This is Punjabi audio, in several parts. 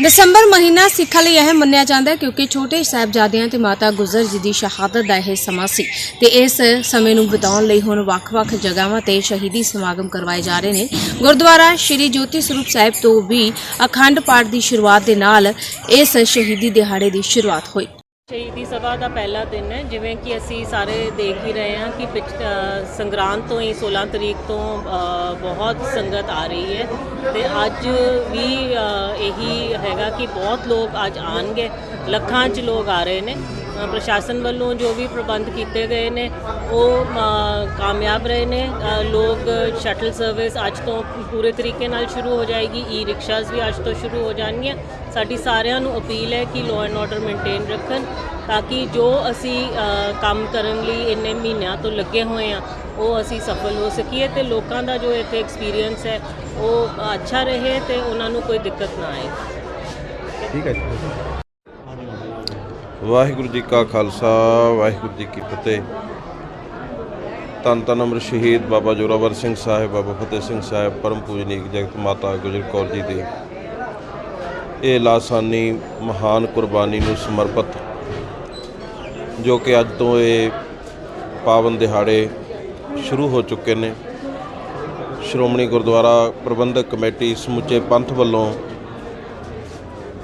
ਦਸੰਬਰ ਮਹੀਨਾ ਸਿੱਖਾਂ ਲਈ ਇਹ ਮੰਨਿਆ ਜਾਂਦਾ ਹੈ ਕਿਉਂਕਿ ਛੋਟੇ ਸਾਹਿਬਜ਼ਾਦਿਆਂ ਤੇ ਮਾਤਾ ਗੁਜਰ ਜੀ ਦੀ ਸ਼ਹਾਦਤ ਦਾ ਇਹ ਸਮਾਂ ਸੀ ਤੇ ਇਸ ਸਮੇਂ ਨੂੰ ਬਿਤਾਉਣ ਲਈ ਹੁਣ ਵੱਖ-ਵੱਖ ਜਗ੍ਹਾਵਾਂ ਤੇ ਸ਼ਹੀਦੀ ਸਮਾਗਮ ਕਰਵਾਏ ਜਾ ਰਹੇ ਨੇ। ਗੁਰਦੁਆਰਾ ਸ਼੍ਰੀ ਜੋਤੀ ਸਰੂਪ ਸਾਹਿਬ ਤੋਂ ਵੀ ਅਖੰਡ ਪਾਠ ਦੀ ਸ਼ੁਰੂਆਤ ਦੇ ਨਾਲ ਇਸ ਸ਼ਹੀਦੀ ਦਿਹਾੜੇ ਦੀ ਸ਼ੁਰੂਆਤ ਹੋਈ। ਸ਼ਹੀਦੀ ਸਭਾ ਦਾ ਪਹਿਲਾ ਦਿਨ ਹੈ, ਜਿਵੇਂ ਕਿ ਅਸੀਂ ਸਾਰੇ ਦੇਖ ਹੀ ਰਹੇ ਹਾਂ ਕਿ ਪਿਛ- ਸੰਗਰਾਂਦ ਤੋਂ ਹੀ 16 ਤਰੀਕ ਤੋਂ ਬਹੁਤ ਸੰਗਤ ਆ ਰਹੀ ਹੈ ਤੇ ਅੱਜ ਵੀ ਇਹੀ ਹੈਗਾ ਕਿ ਬਹੁਤ ਲੋਕ ਅੱਜ ਆਣਗੇ ਲੱਖਾਂ 'ਚ ਲੋਕ ਆ ਰਹੇ ਨੇ। ਪ੍ਰਸ਼ਾਸਨ ਵੱਲੋਂ ਜੋ ਵੀ ਪ੍ਰਬੰਧ ਕੀਤੇ ਗਏ ਨੇ, ਉਹ ਕਾਮਯਾਬ ਰਹੇ ਨੇ। ਲੋਕ ਸ਼ਟਲ ਸਰਵਿਸ ਅੱਜ ਤੋਂ ਪੂਰੇ ਤਰੀਕੇ ਨਾਲ ਸ਼ੁਰੂ ਹੋ ਜਾਏਗੀ ਈ ਰਿਕਸ਼ਾਸ ਵੀ ਅੱਜ ਤੋਂ ਸ਼ੁਰੂ ਹੋ ਜਾਣਗੀਆਂ। ਸਾਡੀ ਸਾਰਿਆਂ ਨੂੰ ਅਪੀਲ ਹੈ ਕਿ ਲਾਅ ਐਂਡ ਆਰਡਰ ਮੇਨਟੇਨ ਰੱਖਣ, ਤਾਂ ਕਿ ਜੋ ਅਸੀਂ ਕੰਮ ਕਰਨ ਲਈ ਇੰਨੇ ਮਹੀਨਿਆਂ ਤੋਂ ਲੱਗੇ ਹੋਏ ਆ ਉਹ ਅਸੀਂ ਸਫਲ ਹੋ ਸਕੀਏ ਤੇ ਲੋਕਾਂ ਦਾ ਜੋ ਇੱਥੇ ਐਕਸਪੀਰੀਅੰਸ ਹੈ, ਉਹ ਅੱਛਾ ਰਹੇ ਤੇ ਉਹਨਾਂ ਨੂੰ ਕੋਈ ਦਿੱਕਤ ਨਾ ਆਏ। ਠੀਕ ਹੈ ਵਾਹਿਗੁਰੂ ਜੀ ਕਾ ਖਾਲਸਾ, ਵਾਹਿਗੁਰੂ ਜੀ ਕੀ ਫਤਿਹ। ਧੰਨ ਧੰਨ ਅਮਰ ਸ਼ਹੀਦ ਬਾਬਾ ਜੋਰਾਵਰ ਸਿੰਘ ਸਾਹਿਬ, ਬਾਬਾ ਫਤਿਹ ਸਿੰਘ ਸਾਹਿਬ, ਪਰਮ ਪੂਜਨੀਕ ਜਗਤ ਮਾਤਾ ਗੁਜਰ ਕੌਰ ਜੀ ਦੇ। ਇਹ ਲਾਸਾਨੀ ਮਹਾਨ ਕੁਰਬਾਨੀ ਨੂੰ ਸਮਰਪਿਤ, ਜੋ ਕਿ ਅੱਜ ਤੋਂ ਇਹ ਪਾਵਨ ਦਿਹਾੜੇ ਸ਼ੁਰੂ ਹੋ ਚੁੱਕੇ ਨੇ। ਸ਼੍ਰੋਮਣੀ ਗੁਰਦੁਆਰਾ ਪ੍ਰਬੰਧਕ ਕਮੇਟੀ ਸਮੁੱਚੇ ਪੰਥ ਵੱਲੋਂ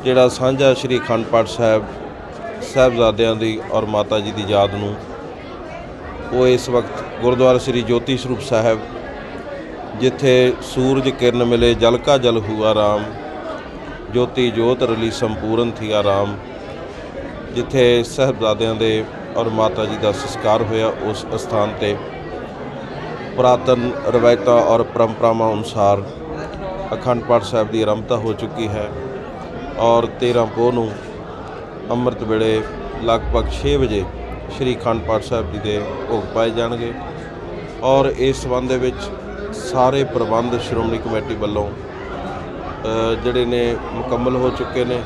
ਜਿਹੜਾ ਸਾਂਝਾ ਸ੍ਰੀ ਅਖੰਡ ਪਾਠ ਸਾਹਿਬ ਸਾਹਿਬਜ਼ਾਦਿਆਂ ਦੀ ਔਰ ਮਾਤਾ ਜੀ ਦੀ ਯਾਦ ਨੂੰ ਉਹ ਇਸ ਵਕਤ ਗੁਰਦੁਆਰਾ ਸ੍ਰੀ ਜੋਤੀ ਸਰੂਪ ਸਾਹਿਬ, ਜਿੱਥੇ ਸੂਰਜ ਕਿਰਨ ਮਿਲੇ ਜਲ ਕਾ ਜਲ ਹੂਆ ਰਾਮ, ਜੋਤੀ ਜੋਤ ਰਲੀ ਸੰਪੂਰਨ ਥੀਆ ਰਾਮ, ਜਿੱਥੇ ਸਾਹਿਬਜ਼ਾਦਿਆਂ ਦੇ ਔਰ ਮਾਤਾ ਜੀ ਦਾ ਸੰਸਕਾਰ ਹੋਇਆ ਉਸ ਸਥਾਨ ਤੇ। ਪੁਰਾਤਨ ਰਵਾਇਤਾਂ ਔਰ ਪਰੰਪਰਾਵਾਂ ਅਨੁਸਾਰ ਅਖੰਡ ਪਾਠ ਸਾਹਿਬ ਦੀ ਆਰੰਭਤਾ ਹੋ ਚੁੱਕੀ ਹੈ ਔਰ 13 ਪੋਹ ਨੂੰ ਅੰਮ੍ਰਿਤ ਵੇਲੇ ਲਗਭਗ 6 ਵਜੇ ਸ੍ਰੀ ਅਖੰਡ ਪਾਠ ਸਾਹਿਬ ਜੀ ਦੇ ਭੋਗ ਪਾਏ ਜਾਣਗੇ ਔਰ ਇਸ ਸੰਬੰਧ ਦੇ ਵਿੱਚ ਸਾਰੇ ਪ੍ਰਬੰਧ ਸ਼੍ਰੋਮਣੀ ਕਮੇਟੀ ਵੱਲੋਂ ਜਿਹੜੇ ਨੇ ਮੁਕੰਮਲ ਹੋ ਚੁੱਕੇ ਨੇ,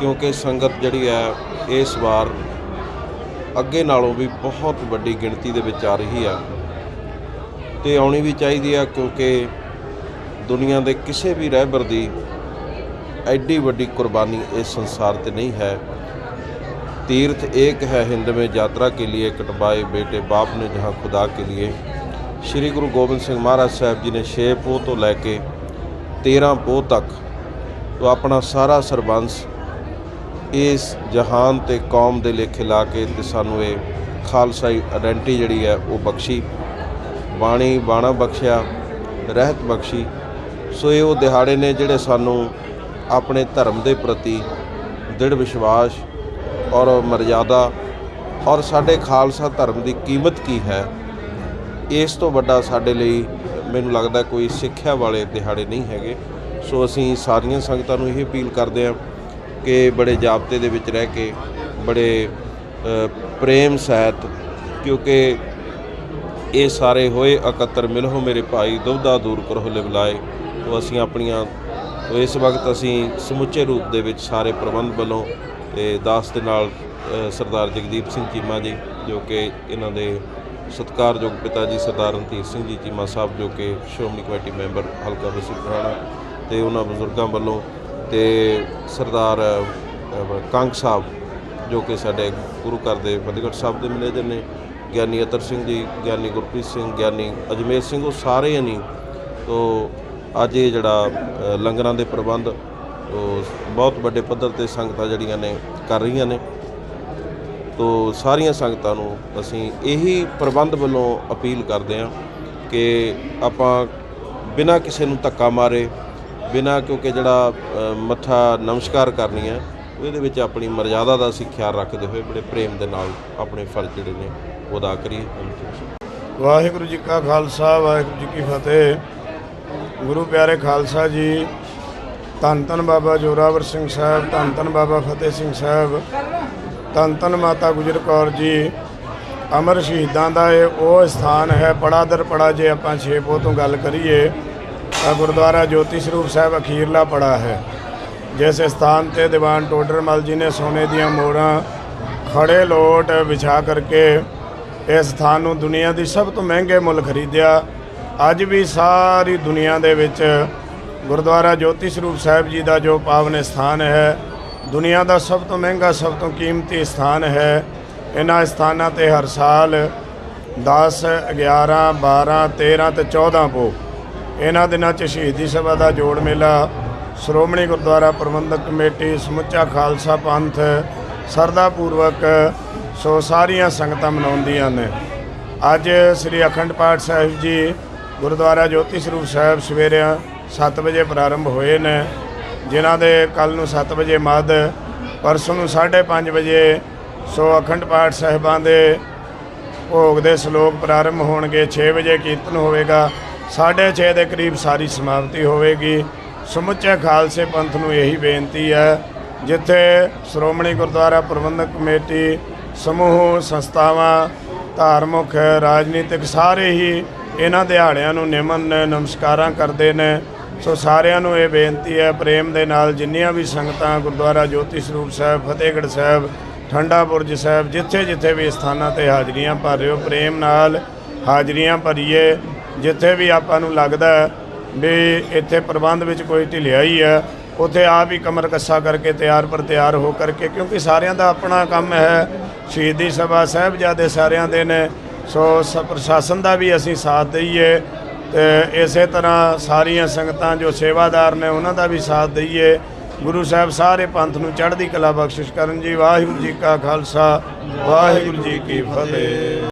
ਕਿਉਂਕਿ ਸੰਗਤ ਜਿਹੜੀ ਹੈ, ਇਸ ਵਾਰ ਅੱਗੇ ਨਾਲੋਂ ਵੀ ਬਹੁਤ ਵੱਡੀ ਗਿਣਤੀ ਦੇ ਵਿੱਚ ਆ ਰਹੀ ਆ। ਤੇ ਆਉਣੀ ਵੀ ਚਾਹੀਦੀ ਆ ਕਿਉਂਕਿ ਦੁਨੀਆ ਦੇ ਕਿਸੇ ਵੀ ਰਹਿਬਰ ਦੀ ਐਡੀ ਵੱਡੀ ਕੁਰਬਾਨੀ ਇਸ ਸੰਸਾਰ ਤੇ ਨਹੀਂ ਹੈ तीर्थ एक है हिंद में यात्रा के लिए कटवाए बेटे बाप ने जहाँ खुदा के लिए श्री गुरु गोबिंद ਸਿੰਘ ਮਹਾਰਾਜ ਸਾਹਿਬ ਜੀ ਨੇ 6 ਪੋਹ ਤੋਂ ਲੈ ਕੇ 13 ਪੋਹ ਤੱਕ ਤੋਂ ਆਪਣਾ ਸਾਰਾ ਸਰਬੰਸ ਇਸ ਜਹਾਨ ਤੇ ਕੌਮ ਦੇ ਲੇਖੇ ਲਾ ਕੇ ਤੇ ਸਾਨੂੰ ਇਹ ਖਾਲਸਾਈ ਆਇਡੈਂਟੀ ਜਿਹੜੀ ਹੈ ਉਹ ਬਖਸ਼ੀ ਬਾਣੀ ਬਾਣਾ ਬਖਸ਼ਿਆ ਰਹਿਤ ਬਖਸ਼ੀ ਸੋ ਇਹ ਉਹ ਦਿਹਾੜੇ ਨੇ ਜਿਹੜੇ ਸਾਨੂੰ ਆਪਣੇ ਧਰਮ ਦੇ ਪ੍ਰਤੀ ਦ੍ਰਿੜ ਵਿਸ਼ਵਾਸ ਔਰ ਮਰਜ਼ਾਦਾ ਔਰ ਸਾਡੇ ਖਾਲਸਾ ਧਰਮ ਦੀ ਕੀਮਤ ਕੀ ਹੈ, ਇਸ ਤੋਂ ਵੱਡਾ ਸਾਡੇ ਲਈ ਮੈਨੂੰ ਲੱਗਦਾ ਕੋਈ ਸਿੱਖਿਆ ਵਾਲੇ ਦਿਹਾੜੇ ਨਹੀਂ ਹੈਗੇ। ਸੋ ਅਸੀਂ ਸਾਰੀਆਂ ਸੰਗਤਾਂ ਨੂੰ ਇਹ ਅਪੀਲ ਕਰਦੇ ਹਾਂ ਕਿ ਬੜੇ ਜਾਬਤੇ ਦੇ ਵਿੱਚ ਰਹਿ ਕੇ, ਬੜੇ ਪ੍ਰੇਮ ਸਹਿਤ, ਕਿਉਂਕਿ ਇਹ ਸਾਰੇ ਹੋਏ, ਇਕੱਤਰ ਮਿਲੋ ਮੇਰੇ ਭਾਈ ਦੁਬਦਾ ਦੂਰ ਕਰੋ, ਲਿਵਲਾਏ। ਤੋਂ ਅਸੀਂ ਆਪਣੀਆਂ ਇਸ ਵਕਤ ਅਸੀਂ ਸਮੁੱਚੇ ਰੂਪ ਦੇ ਵਿੱਚ ਸਾਰੇ ਪ੍ਰਬੰਧ ਵੱਲੋਂ ਤੇ ਦਾਸ ਦੇ ਨਾਲ ਸਰਦਾਰ ਜਗਦੀਪ ਸਿੰਘ ਚੀਮਾ ਜੀ, ਜੋ ਕਿ ਇਹਨਾਂ ਦੇ ਸਤਿਕਾਰਯੋਗ ਪਿਤਾ ਜੀ ਸਰਦਾਰ ਰਣਧੀਰ ਸਿੰਘ ਜੀ ਚੀਮਾ ਸਾਹਿਬ, ਜੋ ਕਿ ਸ਼੍ਰੋਮਣੀ ਕਮੇਟੀ ਮੈਂਬਰ ਹਲਕਾ ਬਸੀ ਪੁਰਾਣਾ ਤੇ ਉਹਨਾਂ ਬਜ਼ੁਰਗਾਂ ਵੱਲੋਂ ਤੇ ਸਰਦਾਰ ਕੰਗ ਸਾਹਿਬ, ਜੋ ਕਿ ਸਾਡੇ ਗੁਰੂ ਘਰ ਦੇ ਫਤਿਹਗੜ੍ਹ ਸਾਹਿਬ ਦੇ ਮੈਨੇਜਰ ਨੇ, ਗਿਆਨੀ ਅਤਰ ਸਿੰਘ ਜੀ, ਗਿਆਨੀ ਗੁਰਪ੍ਰੀਤ ਸਿੰਘ, ਗਿਆਨੀ ਅਜਮੇਰ ਸਿੰਘ, ਉਹ ਸਾਰੇ ਹੀ ਨਹੀਂ ਤੋ ਅੱਜ ਇਹ ਜਿਹੜਾ ਲੰਗਰਾਂ ਦੇ ਪ੍ਰਬੰਧ ਤੋ ਬਹੁਤ ਵੱਡੇ ਪੱਧਰ ਤੇ ਸੰਗਤਾਂ ਜਿਹੜੀਆਂ ਨੇ ਕਰ ਰਹੀਆਂ ਨੇ। ਤੋ ਸਾਰੀਆਂ ਸੰਗਤਾਂ ਨੂੰ ਅਸੀਂ ਇਹੀ ਪ੍ਰਬੰਧ ਵੱਲੋਂ ਅਪੀਲ ਕਰਦੇ ਹਾਂ ਕਿ ਆਪਾਂ ਬਿਨਾਂ ਕਿਸੇ ਨੂੰ ਧੱਕਾ ਮਾਰੇ, ਬਿਨਾਂ ਕਿਉਂਕਿ ਜਿਹੜਾ ਮੱਥਾ ਨਮਸਕਾਰ ਕਰਨੀ ਹੈ ਉਹਦੇ ਵਿੱਚ ਆਪਣੀ ਮਰਜ਼ਾਦਾ ਦਾ ਅਸੀਂ ਖਿਆਲ ਰੱਖਦੇ ਹੋਏ ਬੜੇ ਪ੍ਰੇਮ ਦੇ ਨਾਲ ਆਪਣੇ ਫਰਜ਼ ਜਿਹੜੇ ਨੇ ਉਹ ਅਦਾ ਕਰੀਏ। ਵਾਹਿਗੁਰੂ ਜੀ ਕਾ ਖਾਲਸਾ, ਵਾਹਿਗੁਰੂ ਜੀ ਕੀ ਫਤਿਹ। ਗੁਰੂ ਪਿਆਰੇ ਖਾਲਸਾ ਜੀ, ਧੰਨ ਧੰਨ ਬਾਬਾ ਜੋਰਾਵਰ ਸਿੰਘ ਸਾਹਿਬ, ਧੰਨ ਧੰਨ ਬਾਬਾ ਫਤਿਹ ਸਿੰਘ ਸਾਹਿਬ, ਧੰਨ ਧੰਨ ਮਾਤਾ ਗੁਜਰ ਕੌਰ ਜੀ। ਅਮਰ ਸ਼ਹੀਦਾਂ ਦਾ ਇਹ ਉਹ ਸਥਾਨ ਹੈ ਪੜਾ ਦਰ ਪੜਾ ਜੇ ਆਪਾਂ ਛੇਪੋ ਤੋਂ ਗੱਲ ਕਰੀਏ, ਤਾਂ ਗੁਰਦੁਆਰਾ ਜੋਤੀ ਸਰੂਪ ਸਾਹਿਬ ਅਖੀਰਲਾ ਪੜਾ ਹੈ। ਜਿਸ ਸਥਾਨ ਤੇ ਦੀਵਾਨ ਟੋਡਰਮਲ ਜੀ ਨੇ ਸੋਨੇ ਦੀਆਂ ਮੋਹਰਾਂ ਖੜੇ ਲੋਟ ਵਿਛਾ ਕਰਕੇ ਇਸ ਸਥਾਨ ਨੂੰ ਦੁਨੀਆ ਦੀ ਸਭ ਤੋਂ ਮਹਿੰਗੇ ਮੁੱਲ ਖਰੀਦਿਆ। ਅੱਜ ਵੀ ਸਾਰੀ ਦੁਨੀਆ ਦੇ ਵਿੱਚ ਗੁਰਦੁਆਰਾ ਜੋਤੀ ਸਰੂਪ ਸਾਹਿਬ ਜੀ ਦਾ ਜੋ ਪਾਵਨ ਸਥਾਨ ਹੈ, ਦੁਨੀਆ ਦਾ ਸਭ ਤੋਂ ਮਹਿੰਗਾ, ਸਭ ਤੋਂ ਕੀਮਤੀ ਸਥਾਨ ਹੈ। ਇਹਨਾਂ ਸਥਾਨਾਂ ਤੇ ਹਰ ਸਾਲ 10 11 12 13 ਤੇ 14 ਪੋ। ਇਹਨਾਂ ਦਿਨਾਂ 'ਚ ਸ਼ਹੀਦੀ ਸਭਾ ਦਾ ਜੋੜ ਮੇਲਾ, ਸ਼੍ਰੋਮਣੀ ਗੁਰਦੁਆਰਾ ਪ੍ਰਬੰਧਕ ਕਮੇਟੀ, ਸਮੁੱਚਾ ਖਾਲਸਾ ਪੰਥ, ਸਰਦਾ ਪੂਰਵਕ, ਸੋ ਸਾਰੀਆਂ ਸੰਗਤਾਂ ਮਨਾਉਂਦੀਆਂ ਨੇ। ਅੱਜ ਸ੍ਰੀ ਅਖੰਡ ਪਾਠ ਸਾਹਿਬ ਜੀ ਗੁਰਦੁਆਰਾ ਜੋਤੀ ਸਰੂਪ ਸਾਹਿਬ ਸਵੇਰੇ 7 ਵਜੇ ਪ੍ਰਾਰੰਭ ਹੋਏ ਨੇ। ਜਿਨ੍ਹਾਂ ਦੇ ਕੱਲ ਨੂੰ 7 ਵਜੇ ਮੱਧ, ਪਰਸੋਂ ਨੂੰ 5:30 ਵਜੇ ਸੋ ਅਖੰਡ ਪਾਠ ਸਾਹਿਬਾਂ ਦੇ ਭੋਗ ਦੇ ਸ਼ਲੋਕ ਪ੍ਰਾਰੰਭ ਹੋਣਗੇ। 6 ਵਜੇ ਕੀਰਤਨ ਹੋਵੇਗਾ। 6:30 ਦੇ ਕਰੀਬ ਸਾਰੀ ਸਮਾਪਤੀ ਹੋਵੇਗੀ। ਸਮੁੱਚੇ ਖਾਲਸੇ ਪੰਥ ਨੂੰ ਇਹੀ ਬੇਨਤੀ ਹੈ, ਜਿੱਥੇ ਸ਼੍ਰੋਮਣੀ ਗੁਰਦੁਆਰਾ ਪ੍ਰਬੰਧਕ ਕਮੇਟੀ, ਸਮੂਹ, ਸੰਸਥਾਵਾਂ, ਧਾਰਮਿਕ, ਰਾਜਨੀਤਿਕ ਸਾਰੇ ਹੀ ਇਹਨਾਂ ਦਿਹਾੜਿਆਂ ਨੂੰ ਨਿਮਨ ਨੇ ਨਮਸਕਾਰਾਂ ਕਰਦੇ ਨੇ। ਸੋ ਸਾਰਿਆਂ ਨੂੰ ਇਹ ਬੇਨਤੀ ਹੈ, ਪ੍ਰੇਮ ਦੇ ਨਾਲ ਜਿੰਨੀਆਂ ਵੀ ਸੰਗਤਾਂ ਗੁਰਦੁਆਰਾ ਜੋਤੀ ਸਰੂਪ ਸਾਹਿਬ, ਫਤਿਹਗੜ੍ਹ ਸਾਹਿਬ, ਠੰਡਾ ਬੁਰਜ ਸਾਹਿਬ, ਜਿੱਥੇ ਜਿੱਥੇ ਵੀ ਸਥਾਨਾਂ ਤੇ ਹਾਜ਼ਰੀਆਂ ਭਰ ਰਹੇ ਹੋ, ਪ੍ਰੇਮ ਨਾਲ ਹਾਜ਼ਰੀਆਂ ਭਰੀਏ। ਜਿੱਥੇ ਵੀ ਆਪਾਂ ਨੂੰ ਲੱਗਦਾ ਵੀ ਇੱਥੇ ਪ੍ਰਬੰਧ ਵਿੱਚ ਕੋਈ ਢਿਲਿਆਈ ਹੈ, ਉੱਥੇ ਆਪ ਹੀ ਕਮਰ ਕੱਸਾ ਕਰਕੇ ਤਿਆਰ ਪਰ ਤਿਆਰ ਹੋ ਕਰਕੇ, ਕਿਉਂਕਿ ਸਾਰਿਆਂ ਦਾ ਆਪਣਾ ਕੰਮ ਹੈ। ਸ਼ਹੀਦੀ ਸਭਾ ਸਾਹਿਬਜ਼ਾਦੇ ਸਾਰਿਆਂ ਦੇ ਨੇ। ਸ ਪ੍ਰਸ਼ਾਸਨ ਦਾ ਵੀ ਅਸੀਂ ਸਾਥ ਦਈਏ ਤੇ ਇਸੇ ਤਰ੍ਹਾਂ ਸਾਰੀਆਂ ਸੰਗਤਾਂ ਜੋ ਸੇਵਾਦਾਰ ਨੇ ਉਹਨਾਂ ਦਾ ਵੀ ਸਾਥ ਦਈਏ। ਗੁਰੂ ਸਾਹਿਬ ਸਾਰੇ ਪੰਥ ਨੂੰ ਚੜ੍ਹਦੀ ਕਲਾ ਬਖਸ਼ਿਸ਼ ਕਰਨ ਜੀ। ਵਾਹਿਗੁਰੂ ਜੀ ਕਾ ਖਾਲਸਾ, ਵਾਹਿਗੁਰੂ ਜੀ ਕੀ ਫਤਿਹ।